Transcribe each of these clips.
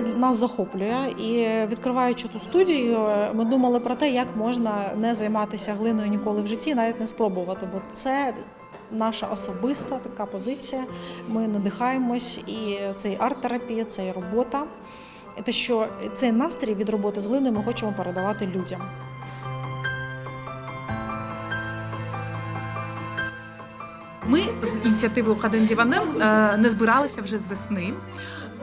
нас захоплює. І відкриваючи ту студію, ми думали про те, як можна не займатися глиною ніколи в житті, навіть не спробувати, бо це. Наша особиста така позиція. Ми надихаємось, і це і арт-терапія, це і робота. Те, що цей настрій від роботи з глиною ми хочемо передавати людям. Ми з ініціативою Хаден Діванем е, не збиралися вже з весни.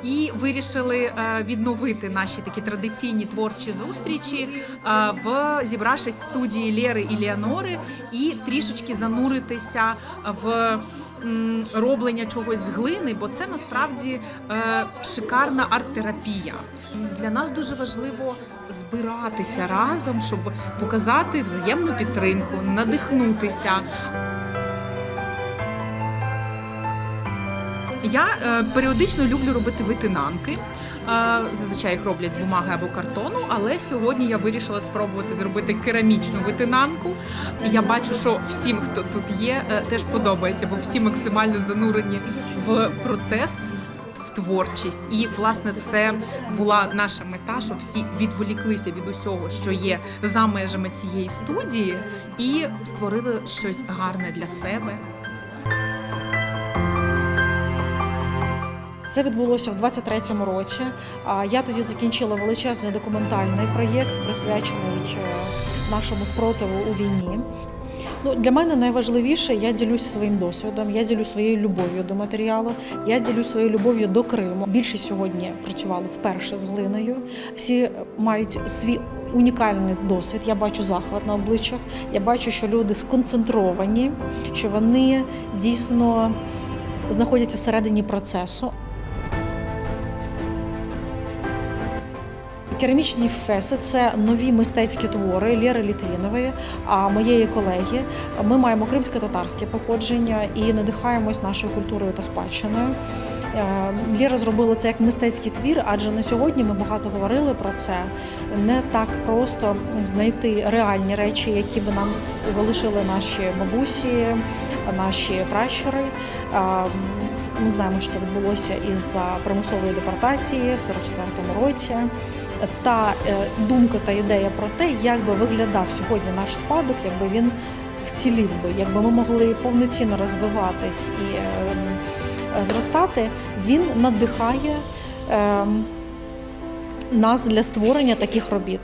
І вирішили е, відновити наші такі традиційні творчі зустрічі, е, в зібравшись в студії Лєри і Леонори, і трішечки зануритися в роблення чогось з глини, бо це насправді шикарна арт-терапія. Для нас дуже важливо збиратися разом, щоб показати взаємну підтримку, надихнутися. Я е, періодично люблю робити витинанки. Е, зазвичай їх роблять з бумаги або картону, але сьогодні я вирішила спробувати зробити керамічну витинанку. І я бачу, що всім, хто тут є, е, теж подобається, бо всі максимально занурені в процес. Творчість, і власне це була наша мета, щоб всі відволіклися від усього, що є за межами цієї студії, і створили щось гарне для себе. Це відбулося в 23-му році. Я тоді закінчила величезний документальний проєкт, присвячений е, нашому спротиву у війні. Ну, для мене найважливіше, я ділюсь своїм досвідом, я ділюсь своєю любов'ю до матеріалу, я ділюсь своєю любов'ю до Криму. Більшість сьогодні працювали вперше з глиною. Всі мають свій унікальний досвід. Я бачу захват на обличчях. Я бачу, що люди сконцентровані, що вони дійсно знаходяться всередині процесу. Керамічні феси це нові мистецькі твори Лєри Літвінової, а моєї колеги. Ми маємо кримсько-татарське походження і надихаємось нашою культурою та спадщиною. Е, Лєра зробила це як мистецький твір, адже на сьогодні ми багато говорили про це. Не так просто знайти реальні речі, які би нам залишили наші бабусі, наші пращури. Е, Ми знаємо, що це відбулося із-за примусової депортації в 44-му році. Та е, думка та ідея про те, як би виглядав сьогодні наш спадок, якби він вцілів би, якби ми могли повноцінно розвиватись і е, зростати, він надихає е, нас для створення таких робіт.